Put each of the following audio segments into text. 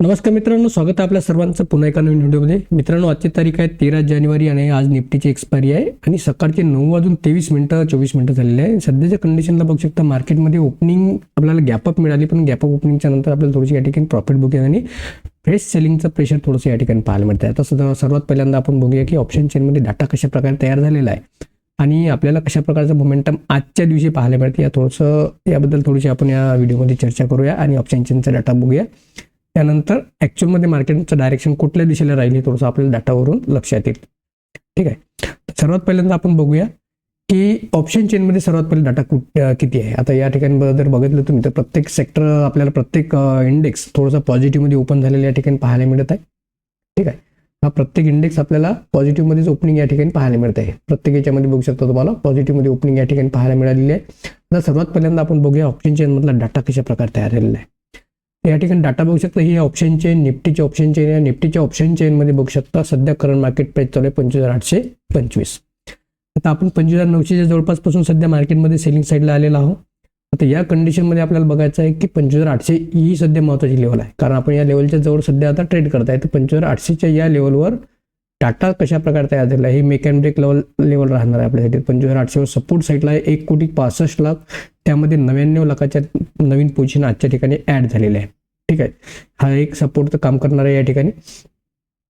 नमस्कार मित्रांनो स्वागत आहे आपल्या सर्वांचं पुन्हा एका नवीन व्हिडिओमध्ये. मित्रांनो आजची तारीख आहे तेरा जानेवारी आणि आज निफ्टीची एक्सपायरी आहे. आणि सकाळचे नऊ वाजून तेवीस मिनटं चोवीस मिनटं झालेले आहे. सध्याच्या कंडिशनला बघू शकता मार्केटमध्ये ओपनिंग आपल्याला गॅपअप मिळाली पण गॅपअप ओपनिंगच्या नंतर आपल्याला थोडीशी या ठिकाणी प्रॉफिट बुकिंग आणि फ्रेश सेलिंगचं प्रेशर थोडंसं या ठिकाणी पाहायला मिळतं आता सुद्धा सर्वात पहिल्यांदा आपण बघूया की ऑप्शन चेनमध्ये डाटा कशा प्रकारे तयार झालेला आहे. आणि आपल्याला कशा प्रकारचं मोमेंटम आजच्या दिवशी पाहायला मिळते या थोडंसं याबद्दल थोडीशी आपण या व्हिडिओमध्ये चर्चा करूया आणि ऑप्शन चेनचा डाटा बघूया. त्यानंतर ॲक्च्युअलमध्ये मार्केटचं डायरेक्शन कुठल्या दिशेला राहील हे थोडंसं आपल्याला डाटावरून लक्षात येईल. ठीक आहे? सर्वात पहिल्यांदा आपण बघूया की ऑप्शन चेनमध्ये सर्वात पहिले डाटा कुठ किती आहे? आता या ठिकाणी जर बघितलं तुम्ही तर प्रत्येक सेक्टर आपल्याला प्रत्येक इंडेक्स थोडासा पॉझिटिव्हमध्ये ओपन झालेला या ठिकाणी पाहायला मिळत आहे. ठीक आहे? हा प्रत्येक इंडेक्स आपल्याला पॉझिटिव्हमध्येच ओपनिंग या ठिकाणी पाहायला मिळत आहे. प्रत्येक याच्यामध्ये बघू शकता तुम्हाला पॉझिटिव्हमध्ये ओपनिंग या ठिकाणी पाहायला मिळालेली आहे. आता सर्वात पहिल्यांदा आपण बघूया ऑप्शन चेनमधला डाटा कशा प्रकारे तयार झालेला आहे. या ठिकाणी डाटा बघू शकता ही ऑप्शन चेन निफ्टीची ऑप्शन चेन या निफ्टीच्या ऑप्शन चेनमध्ये बघू शकता सध्या करंट मार्केट प्राईस चालू आहे पंचवीस हजार आठशे पंचवीस. आता आपण पंचवीस हजार नऊशेच्या जवळपासपासून सध्या मार्केटमध्ये सेलिंग साईडला आलेला आहोत. आता या कंडिशनमध्ये आपल्याला बघायचं आहे की पंचवीस हजार आठशे ही सध्या महत्त्वाची लेवल आहे. कारण आपण या लेवलच्या जवळ सध्या आता ट्रेड करताय. तर पंचवीस हजार आठशेच्या या लेवलवर डाटा कशा प्रकारे तयार झाला आहे हे ब्रेक लेवल लेवल राहणार आहे आपल्यासाठी. पंचवीस हजार आठशेवर सपोर्ट साईडला आहे एक कोटी पासष्ट लाख त्यामध्ये नव्याण्णव लाखाच्या नवीन पोझिशन आजच्या ठिकाणी ॲड झालेले आहे. ठीक आहे. हा एक सपोर्टचं काम करणार आहे या ठिकाणी.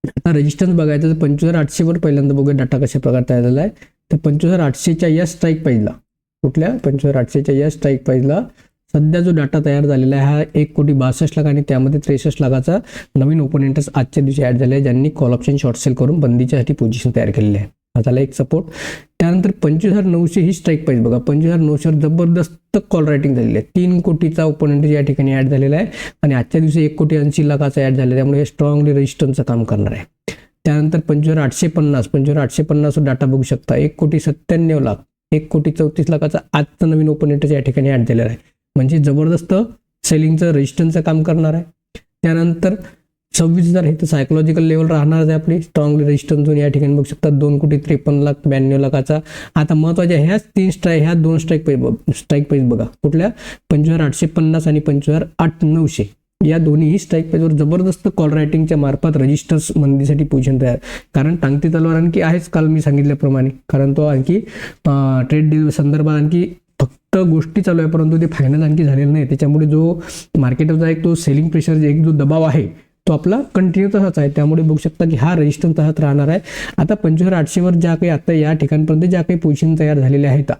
आता रेजिस्टन्स बघायचं तर पंचवीस हजार आठशेवर पहिल्यांदा बघूया डाटा कशा प्रकारे तयार झाला आहे. तर पंचवीस हजार आठशेच्या या स्ट्राईक पाहिजेला कुठल्या? पंचवीस हजार आठशेच्या या स्ट्राईक पाहिजेला सध्या जो डाटा तयार झालेला आहे हा एक कोटी बासष्ट लाख आणि त्यामध्ये त्रेसष्ट लाखाचा नवीन ओपोनेंटर्स आजच्या दिवशी ॲड झाले आहे ज्यांनी कॉल ऑप्शन शॉर्ट सेल करून बंदीच्यासाठी पोझिशन तयार केलेली आहे. हा झाला एक सपोर्ट त्यानंतर पंचवीस हजार नऊशे ही स्ट्राईक प्राईस बघा. पंचवीस हजार नऊशेवर जबरदस्त कॉल रायटिंग झालेली आहे. तीन कोटीचा ओपोनंट या ठिकाणी ॲड झालेला आहे आणि आजच्या दिवशी एक कोटी ऐंशी लाखाचा ॲड झाला आहे. त्यामुळे हे स्ट्रॉंगली रजिस्टन्सचं काम करणार आहे. त्यानंतर पंचवीस हजार आठशे पन्नास. पंचवीस हजार आठशे पन्नास डाटा बघू शकता. एक कोटी सत्त्याण्णव लाख. एक कोटी चौतीस लाखाचा आजचा नवीन ओपोनेंटच या ठिकाणी ॲड झालेला आहे. म्हणजे जबरदस्त सेलिंगचं रजिस्टन्सचं काम करणार आहे. त्यानंतर सव्वीस हजार हे तर सायकोलॉजिकल लेवल राहणारच आहे आपली. स्ट्रॉंगली रेजिस्टन्स या ठिकाणी बघू शकतात दोन कोटी त्रेपन्न लाख ब्याण्णव लाखाचा. आता महत्त्वाच्या ह्याच तीन स्ट्राईक ह्या दोन स्ट्राईक पैस स्ट्राईक पैस बघा. कुठल्या? पंचवीस हजार आठशे पन्नास आणि पंचवीस हजार आठ नऊशे. या दोन्हीही स्ट्राईक पेजवर जबरदस्त कॉल रायटिंगच्या मार्फत रजिस्टर्स मंदीसाठी पोझिशन तयार. कारण टांगती तलवार आणखी आहेच काल मी सांगितल्याप्रमाणे. कारण तो आणखी ट्रेड डील संदर्भात आणखी फक्त गोष्टी चालू आहे परंतु ते फायनल आणखी झालेलं नाही. त्याच्यामुळे जो मार्केटचा एक तो सेलिंग प्रेशर एक जो दबाव आहे तो आपला कंटिन्यू तसाच आहे. त्यामुळे बघू शकता की हा रजिस्टन्स तसाच राहणार आहे. आता पंचवीस आठशेवर ज्या काही आता या ठिकाणपर्यंत ज्या काही पोझिशन तयार झालेल्या आहेत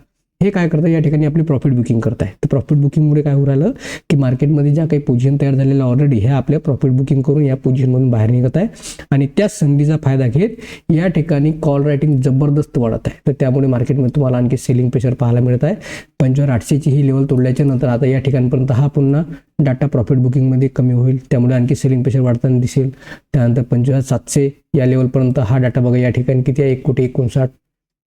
हे काय करतं? या ठिकाणी आपली प्रॉफिट बुकिंग करताय. तर प्रॉफिट बुकिंगमुळे काय होऊ राहिलं की मार्केटमध्ये ज्या काही पोझिशन तयार झालेल्या ऑलरेडी ह्या आपल्या प्रॉफिट बुकिंग करून या पोझिशनमधून बाहेर निघत आहे. आणि त्याच संधीचा फायदा घेत या ठिकाणी कॉल रायटिंग जबरदस्त वाढत आहे. तर त्यामुळे मार्केटमध्ये तुम्हाला आणखी सेलिंग प्रेशर पाहायला मिळत आहे. पंचवीस आठशेची ही लेवल तोडल्याच्या नंतर आता या ठिकाणपर्यंत हा पुन्हा डाटा प्रॉफिट बुकिंगमध्ये कमी होईल. त्यामुळे आणखी सेलिंग प्रेशर वाढताना दिसेल. त्यानंतर पंचवीस सातशे या लेवलपर्यंत हा डाटा बघा. या ठिकाणी किती आहे? एक कोटी एकोणसाठ.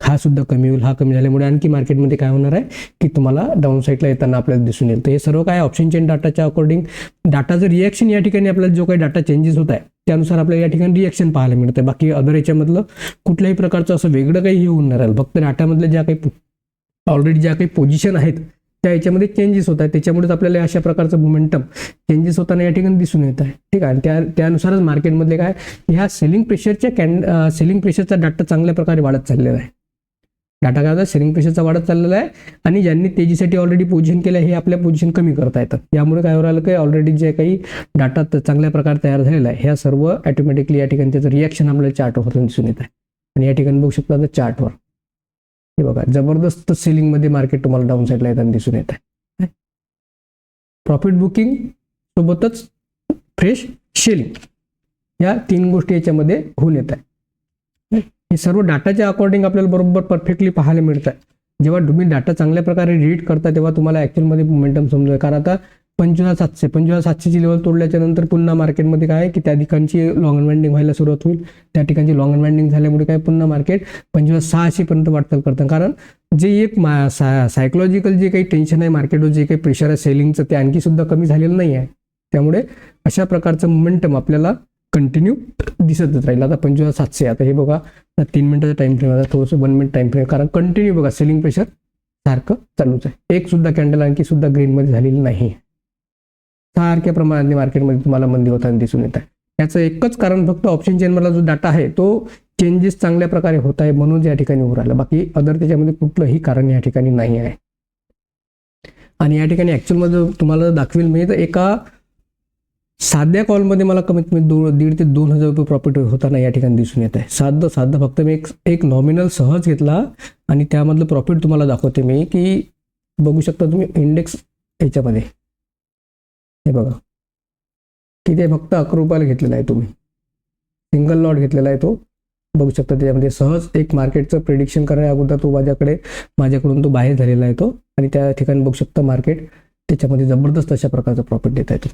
हा सुद्धा कमी होईल हा कमी झाल्यामुळे आणखी मार्केटमध्ये काय होणार आहे की तुम्हाला डाऊन साईडला येताना आपल्याला दिसून येईल. तर हे सर्व काय ऑप्शन चेन डाटाच्या अकॉर्डिंग डाटाचं रिॲक्शन या ठिकाणी आपल्याला जो काही डाटा चेंजेस होत आहे त्यानुसार आपल्याला या ठिकाणी रिॲक्शन पाहायला मिळतं बाकी अदर याच्यामधलं कुठल्याही प्रकारचं असं वेगळं काही हे होऊन नाही राहील. फक्त डाटामधल्या ज्या काही ऑलरेडी ज्या काही पोझिशन आहेत त्या याच्यामध्ये चेंजेस होत आहेत. त्याच्यामुळेच आपल्याला अशा प्रकारचं मोमेंटम चेंजेस होताना या ठिकाणी दिसून येत आहे. ठीक आहे? आणि त्या त्यानुसारच मार्केटमधले काय ह्या सेलिंग प्रेशरच्या कॅन सेलिंग प्रेशरचा डाटा चांगल्या प्रकारे वाढत चाललेला आहे. डाटा काय होता सेलिंग प्रेशरचा वाढत चाललेला आहे आणि ज्यांनी तेजीसाठी ऑलरेडी पोझिशन केलं हे आपल्या पोझिशन कमी करता येतं यामुळे काय होईल की ऑलरेडी जे काही डाटा चांगल्या प्रकारे तयार झालेला आहे ह्या सर्व ऑटोमॅटिकली या ठिकाणी त्याचं रिॲक्शन आपल्याला चार्टवरून दिसून येत आहे. आणि या ठिकाणी बघू शकता चार्टवर हे बघा जबरदस्त सेलिंगमध्ये मार्केट तुम्हाला डाऊन साईडला येताना दिसून येत आहे. प्रॉफिट बुकिंग सोबतच फ्रेश शेलिंग या तीन गोष्टी याच्यामध्ये होऊन येत आहे. हे सर्व डाटाच्या अकॉर्डिंग आपल्याला बरोबर परफेक्टली पाहायला मिळतं जेव्हा तुम्ही डाटा चांगल्या प्रकारे रीड करता तेव्हा तुम्हाला ॲक्च्युअलमध्ये मोमेंटम समजेल. कारण आता पंचवीस सातशे पंचवीस सातशेची लेवल तोडल्याच्या नंतर पुन्हा मार्केटमध्ये काय आहे की त्या ठिकाणची लॉंग अनवाइंडिंग व्हायला सुरुवात होईल. त्या ठिकाणची लॉंग वँडिंग झाल्यामुळे काय पुन्हा मार्केट पंचवीस सहाशेपर्यंत वाटचाल करतं. कारण जे एक मा सा सायकोलॉजिकल जे काही टेन्शन आहे मार्केटवर जे काही प्रेशर आहे सेलिंगचं ते आणखी सुद्धा कमी झालेलं नाही आहे त्यामुळे अशा प्रकारचं मोमेंटम आपल्याला कंटिन्यू दिसतच राहील. आता पंचवीस सातशे आता हे बघा आता तीन मिनिटाचा टाइम फ्रेम आता थोडंसं वन मिनिट टाइम फ्रेम कारण कंटिन्यू बघा सेलिंग प्रेशर सारखं चालूच आहे. एक सुद्धा कॅन्डल आणखी सुद्धा ग्रीनमध्ये झालेली नाही. सारख्या प्रमाणात मार्केटमध्ये तुम्हाला मंदी होताना दिसून येत आहे. याचं एकच कारण फक्त ऑप्शन चेनमधला जो डाटा आहे तो चेंजेस चांगल्या प्रकारे होत आहे म्हणून या ठिकाणी उभं राहिलं. बाकी अदर त्याच्यामध्ये कुठलंही कारण या ठिकाणी नाही आहे. आणि या ठिकाणी ॲक्च्युअलमध्ये तुम्हाला दाखवेल मी तर एका साध्या कॉलमध्ये मला कमीत कमी दो दीड ते दोन हजार रुपये प्रॉफिट होताना या ठिकाणी दिसून येत आहे. साधं साधं फक्त मी एक एक नॉमिनल सहज घेतला आणि त्यामधलं प्रॉफिट तुम्हाला दाखवते मी की बघू शकता तुम्ही इंडेक्स याच्यामध्ये. हे बघा. किती आहे? फक्त अकरा रुपयाला घेतलेला आहे तुम्ही. सिंगल लॉट घेतलेला आहे तो. बघू शकता त्याच्यामध्ये सहज एक मार्केटचं प्रिडिक्शन करण्या अगोदर तो माझ्याकडे माझ्याकडून तो बाहेर झालेला आहे तो. आणि त्या ठिकाणी बघू शकता मार्केट त्याच्यामध्ये जबरदस्त अशा प्रकारचा प्रॉफिट देत आहे तो.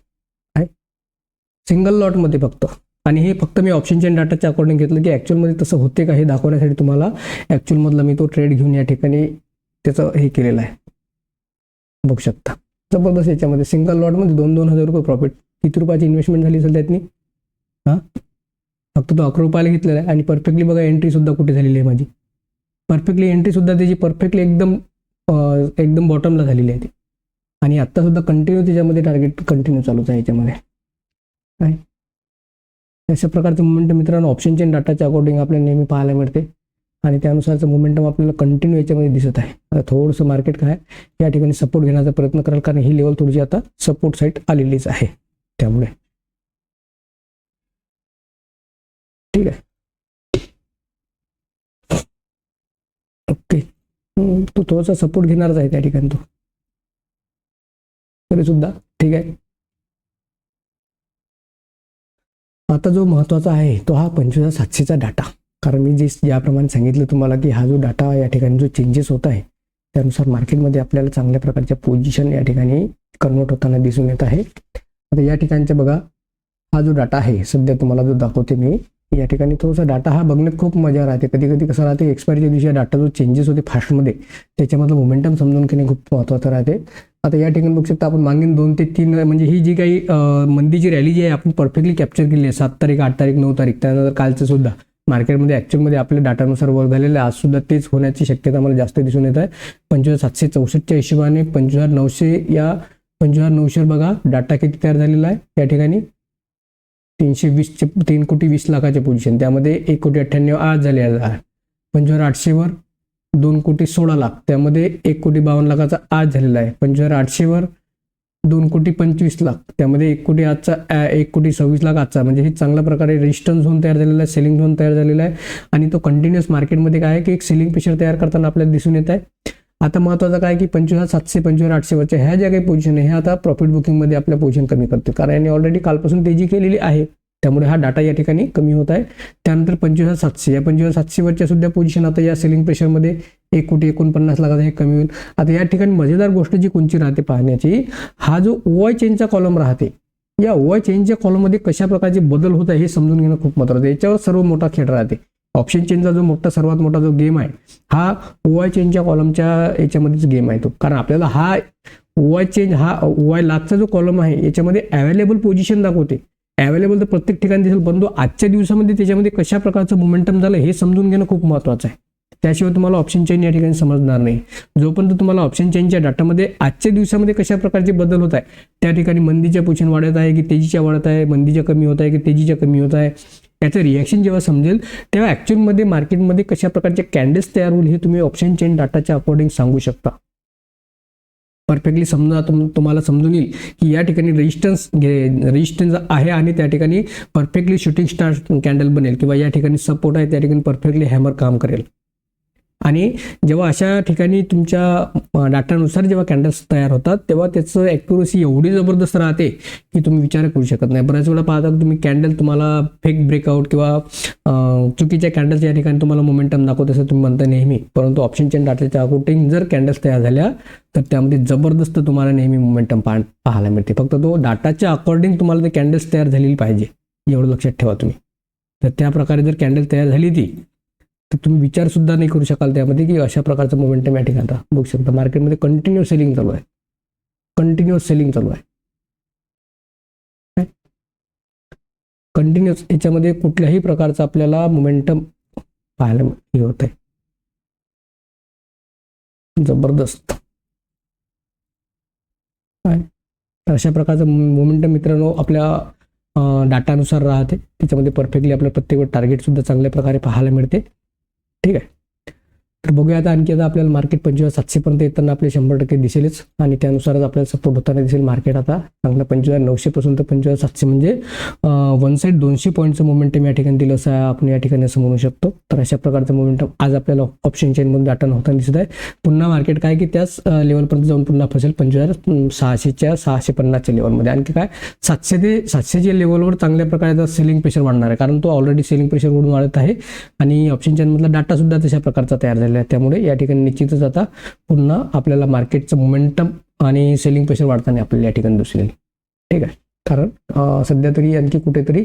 सिंगल लॉटमध्ये फक्त आणि हे फक्त मी ऑप्शन चेन डाटाच्या अकॉर्डिंग घेतलं की ॲक्च्युअलमध्ये तसं होते का हे दाखवण्यासाठी तुम्हाला ॲक्च्युअलमधला मी तो ट्रेड घेऊन या ठिकाणी त्याचं हे केलेलं आहे. बघू शकता. जबरदस्त याच्यामध्ये सिंगल लॉटमध्ये दोन दोन हजार रुपये प्रॉफिट किती रुपयाची इन्व्हेस्टमेंट झाली असेल त्यातनी? हां? फक्त तो अकरा रुपयाला घेतलेला आहे. आणि परफेक्टली बघा एंट्रीसुद्धा कुठे झालेली आहे माझी. परफेक्टली एंट्रीसुद्धा त्याची परफेक्टली एकदम एकदम बॉटमला झालेली आहे ती. आणि आत्तासुद्धा कंटिन्यू त्याच्यामध्ये टार्गेट कंटिन्यू चालूच आहे याच्यामध्ये. काय अशा प्रकारचं मुमेंटम मित्रांनो ऑप्शन चेन डाटाच्या अकॉर्डिंग आपल्याला नेहमी पाहायला मिळते. आणि त्यानुसारचं मुमेंटम आपल्याला कंटिन्यू याच्यामध्ये दिसत आहे. आता थोडंसं मार्केट काय या ठिकाणी सपोर्ट घेण्याचा प्रयत्न कराल कारण ही लेवल थोडीशी आता सपोर्ट साईट आलेलीच आहे. त्यामुळे. ठीक आहे. ओके. तो थोडासा सपोर्ट घेणारच आहे त्या ठिकाणी तो. तरी सुद्धा ठीक आहे. आता जो महत्त्वाचा आहे तो हा पंचवीस हजार सातशेचा डाटा कारण मी जे ज्याप्रमाणे सांगितलं तुम्हाला की हा जो डाटा या ठिकाणी जो चेंजेस होत आहे त्यानुसार मार्केटमध्ये आपल्याला चांगल्या प्रकारच्या पोझिशन या ठिकाणी कन्वर्ट होताना दिसून येत आहे. आता या ठिकाणचा बघा हा जो डाटा आहे सध्या तुम्हाला जो दाखवते मी या ठिकाणी थोडासा डाटा हा बघण्यात खूप मजा राहते. कधी कधी कसं राहते एक्सपायरीच्या दिवशी डाटा जो चेंजेस होते फास्टमध्ये त्याच्यामधलं मोमेंटम समजून घेणे खूप महत्त्वाचं राहते. आता या ठिकाणी बघू शकता आपण मागील दोन ते तीन म्हणजे ही जी काही मंदीची रॅली जी आहे आपण परफेक्टली कॅप्चर केली आहे. सात तारीख आठ तारीख नऊ तारीख त्यानंतर कालचं सुद्धा. मार्केटमध्ये ॲक्च्युअलमध्ये आपल्या डाटानुसार वर झालेलं आहे. आज सुद्धा तेच होण्याची शक्यता मला जास्त दिसून येत आहे. पंचवीस सातशे चौसष्टच्या हिशोबाने पंचवीस हजार नऊशे या पंचवीस हजार नऊशेवर बघा डाटा किती तयार झालेला आहे. या ठिकाणी तीनशे वीसचे तीन कोटी वीस लाखाचे पोझिशन त्यामध्ये एक कोटी अठ्ठ्याण्णव आज झालेला आहे. पंचवीस हजार आठशेवर दोन कोटी सोळा लाख. त्यामध्ये एक कोटी बावन्न लाखाचा आज झालेला आहे. पंचवीस हजार आठशेवर दोन कोटी पंचवीस लाख. त्यामध्ये एक कोटी आजचा एक कोटी सव्वीस लाख आजचा. म्हणजे हे चांगल्या प्रकारे रेजिस्टन्स झोन तयार झालेला आहे सेलिंग झोन तयार झालेला आहे. आणि तो कंटिन्युअस मार्केटमध्ये काय आहे की एक सेलिंग प्रेशर तयार करताना आपल्याला दिसून येत आहे. आता महत्त्वाचं काय की पंचवीस हजार सातशे पंचवीस आठशेवरच्या ह्या ज्या काही पोझिशन आहे ह्या आता प्रॉफिट बुकिंगमध्ये आपल्या पोझिशन कमी करते कारण यांनी ऑलरेडी कालपासून तेजी केलेली आहे. त्यामुळे हा डाटा या ठिकाणी कमी होत आहे. त्यानंतर पंचवीस हजार सातशे. या पंचवीस हजार सातशेवरच्या सुद्धा पोझिशन आता या सेलिंग प्रेशरमध्ये एक कोटी एकोणपन्नास लाखाचं हे कमी होईल. आता या ठिकाणी मजेदार गोष्ट जी कोणची राहते पाहण्याची हा जो ओवाय चेनचा कॉलम राहते या ओवाय चेनच्या कॉलममध्ये कशा प्रकारचे बदल होत आहे हे समजून घेणं खूप महत्वाचं आहे. याच्यावर सर्व मोठा खेळ राहते. ऑप्शन चेनचा जो मोठा सर्वात मोठा जो गेम आहे हा ओवाय चेनच्या कॉलमच्या याच्यामध्येच गेम आहे तो. कारण आपल्याला हा ओवाय चेंज हा ओवाय लाखचा जो कॉलम आहे याच्यामध्ये अवेलेबल पोझिशन दाखवते. अवेलेबल तर प्रत्येक ठिकाणी दिसेल परंतु आजच्या दिवसामध्ये त्याच्यामध्ये कशा प्रकारचं मोमेंटम झालं हे समजून घेणं खूप महत्त्वाचं आहे. त्याशिवाय तुम्हाला ऑप्शन चेंज या ठिकाणी समजणार नाही. जोपर्यंत तुम्हाला ऑप्शन चेंजच्या डाटामध्ये आजच्या दिवसामध्ये कशा प्रकारचे बदल होत आहे त्या ठिकाणी मंदीच्या पोषण वाढत आहे की तेजीच्या वाढत आहे मंदीच्या कमी होत आहे की तेजीच्या कमी होत आहे याचं रिॲक्शन जेव्हा समजेल तेव्हा ॲक्च्युअलमध्ये मार्केटमध्ये कशा प्रकारचे कॅन्डल्स तयार होईल हे तुम्ही ऑप्शन चेन डाटाच्या अकॉर्डिंग सांगू शकता. परफेक्टली समजा तुम तुम्हाला समजून येईल की या ठिकाणी रेजिस्टन्स रेजिस्टन्स आहे आणि त्या ठिकाणी परफेक्टली शूटिंग स्टार कॅन्डल बनेल किंवा या ठिकाणी सपोर्ट आहे त्या ठिकाणी परफेक्टली हॅमर काम करेल. आणि जेव्हा अशा ठिकाणी तुमच्या डाटानुसार जेव्हा कॅन्डल्स तयार होतात तेव्हा त्याचं ॲक्युरसी एवढी जबरदस्त राहते की तुम्ही विचार करू शकत नाही. बऱ्याच वेळा पाहता तुम्ही कॅन्डल तुम्हाला फेक ब्रेकआउट किंवा चुकीच्या कॅन्डल्स या ठिकाणी तुम्हाला मोमेंटम दाखवत असं तुम्ही म्हणता नेहमी. परंतु ऑप्शन चेन डाटाच्या अकॉर्डिंग जर कॅन्डल्स तयार झाल्या तर त्यामध्ये जबरदस्त तुम्हाला नेहमी मोमेंटम पा पाहायला मिळते. फक्त तो डाटाच्या अकॉर्डिंग तुम्हाला ते कॅन्डल्स तयार झालेली पाहिजे. एवढं लक्षात ठेवा तुम्ही. तर त्या प्रकारे जर कॅन्डल तयार झाली ती तर तुम्ही विचार सुद्धा नाही करू शकाल त्यामध्ये की अशा प्रकारचं मोमेंटम या ठिकाणी आता बघू शकता मार्केटमध्ये कंटिन्यू सेलिंग चालू आहे. कंटिन्युअस सेलिंग चालू आहे. कंटिन्युअस याच्यामध्ये कुठल्याही प्रकारचं आपल्याला मोमेंटम पाहायला हे होत आहे. जबरदस्त. काय तर अशा प्रकारचं मोमेंटम मित्रांनो आपल्या डाटानुसार राहते. त्याच्यामध्ये परफेक्टली आपल्या प्रत्येक वेळ टार्गेटसुद्धा चांगल्या प्रकारे पाहायला मिळते. ठीक आहे तर बघूया आता आणखी आता आपल्याला मार्केट पंचवीस सातशेपर्यंत येताना आपले शंभर टक्के दिसेलच. आणि त्यानुसारच आपल्याला सपोर्ट होताना दिसेल मार्केट आता. चांगलं पंचवीस नऊशेपासून तर पंचवीस सातशे म्हणजे वन साईड दोनशे पॉईंटचं मोमेंटम या ठिकाणी दिलं असं आपण या ठिकाणी असं म्हणू शकतो. तर अशा प्रकारचं मोमेंटम आज आपल्याला ऑप्शन चेनमधून डाटा होताना दिसत आहे. पुन्हा मार्केट काय की त्याच लेवलपर्यंत जाऊन पुन्हा फसेल. पंचवीस सहाशेच्या सहाशे पन्नासच्या लेवलमध्ये आणखी काय? सातशे ते सातशेच्या लेवलवर चांगल्या प्रकारे सेलिंग प्रेशर वाढणार आहे. कारण तो ऑलरेडी सेलिंग प्रेशरवरून वाढत आहे. आणि ऑप्शन चेनमधला डाटा सुद्धा तशा प्रकारचा तयार झालेला आहे त्यामुळे या ठिकाणी निश्चितच आता पुन्हा आपल्याला मार्केटचं मोमेंटम आणि सेलिंग प्रेशर वाढताना आपल्याला या ठिकाणी दिसेल ठीक आहे? कारण सध्या तरी आणखी कुठेतरी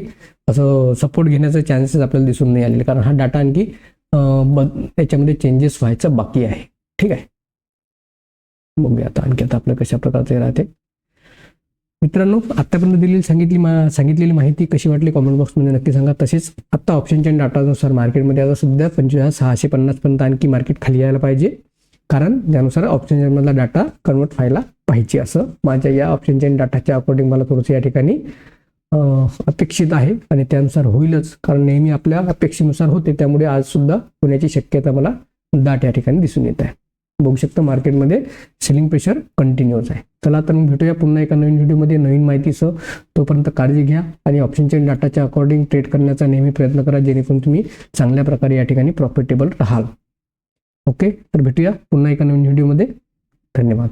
असं सपोर्ट घेण्याचे चान्सेस आपल्याला दिसून नाही आलेले. कारण हा डाटा आणखी त्याच्यामध्ये चेंजेस व्हायचं बाकी आहे. ठीक आहे? बघूया आता आणखी आता आपलं कशा प्रकारचे राहते. मित्रांनो आतापर्यंत दिलेली सांगितली मा सांगितलेली माहिती कशी वाटली कॉमेंट बॉक्समध्ये नक्की सांगा. तसेच आत्ता ऑप्शनच्या डाटानुसार मार्केटमध्ये आता सध्या पंचवीस सहाशे पन्नासपर्यंत आणखी मार्केट खाली यायला पाहिजे. कारण त्यानुसार ऑप्शनमधला डाटा कन्वर्ट व्हायला पाहिजे असं माझ्या या ऑप्शनच्या डाटाच्या अकॉर्डिंग मला थोडंसं या ठिकाणी अपेक्षित आहे. आणि त्यानुसार होईलच. कारण नेहमी आपल्या अपेक्षेनुसार होते. त्यामुळे आज सुद्धा होण्याची शक्यता मला दाट या ठिकाणी दिसून येत आहे. बघू शकता मार्केटमध्ये सेलिंग प्रेशर कंटिन्यूच आहे. चला तर मग भेटूया पुन्हा एका नवीन व्हिडिओमध्ये. नवीन माहितीसह तोपर्यंत काळजी घ्या आणि ऑप्शनच्या डाटाच्या अकॉर्डिंग ट्रेड करण्याचा नेहमी प्रयत्न करा जेणेकरून तुम्ही चांगल्या प्रकारे या ठिकाणी प्रॉफिटेबल राहाल. ओके तर भेटूया पुन्हा एका नवीन व्हिडिओमध्ये. धन्यवाद.